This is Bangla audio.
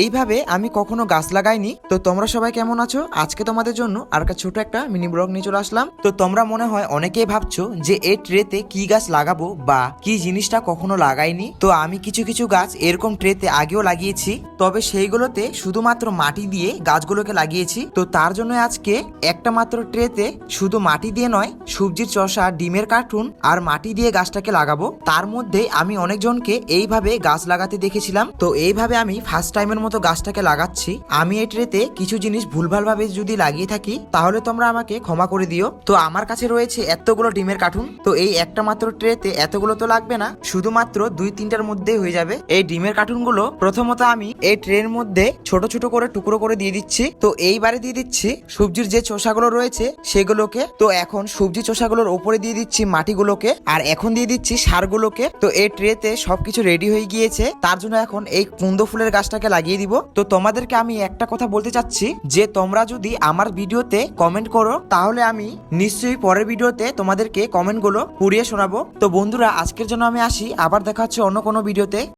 এইভাবে আমি কখনো গাছ লাগাইনি। তো তোমরা সবাই কেমন আছো? আজকে তোমাদের জন্য আর একটা ছোট একটা মিনি ব্লগ নিয়ে চলে আসলাম। তো তোমরা মনে হয় অনেকেই ভাবছ যে এই ট্রেতে কি গাছ লাগাবো বা কি জিনিসটা কখনো লাগাইনি। তো আমি কিছু কিছু গাছ এরকম ট্রেতে আগেও লাগিয়েছি। তবে সেইগুলোতে শুধুমাত্র মাটি দিয়ে গাছগুলোকে লাগিয়েছি। তো তার জন্য আজকে একটা মাত্র ট্রেতে শুধু মাটি দিয়ে নয়, সবজির চষা, ডিমের কার্টুন আর মাটি দিয়ে গাছটাকে লাগাবো। তার মধ্যে আমি অনেকজনকে এইভাবে গাছ লাগাতে দেখেছিলাম। তো এইভাবে আমি ফার্স্ট টাইমের মতো গাছটাকে লাগাচ্ছি, আমি এই ট্রেতে কিছু জিনিস ভুলভাল ভাবে যদি লাগিয়ে থাকি, তাহলে তোমরা আমাকে ক্ষমা করে দিও। তো আমার কাছে রয়েছে এতগুলো ডিমের কার্টুন। তো এই একটা মাত্র ট্রেতে এতগুলো তো লাগবে না, শুধুমাত্র দুই তিনটার মধ্যেই হয়ে যাবে। এই ডিমের কার্টুনগুলো প্রথমত আমি এই ট্রের মধ্যে ছোট ছোট করে টুকরো করে দিয়ে দিচ্ছি। তো এইবারে দিয়ে দিচ্ছি সবজির যে চোষাগুলো রয়েছে, সেগুলোকে। তো এখন সবজি চোষাগুলোর ওপরে দিয়ে দিচ্ছি মাটিগুলোকে। আর এখন দিয়ে দিচ্ছি সারগুলোকে। তো এই ট্রেতে সবকিছু রেডি হয়ে গিয়েছে। তার জন্য এখন এই কুন্দ ফুলের গাছটাকে লাগিয়ে দিব। তো তোমাদেরকে আমি একটা কথা বলতে চাচ্ছি, যে তোমরা যদি আমার ভিডিওতে কমেন্ট করো, তাহলে আমি নিশ্চয়ই পরের ভিডিওতে তোমাদেরকে কমেন্টগুলো পুড়িয়ে শোনাবো। তো বন্ধুরা, আজকের জন্য আমি আসি। আবার দেখা হচ্ছে অন্য কোনো ভিডিওতে।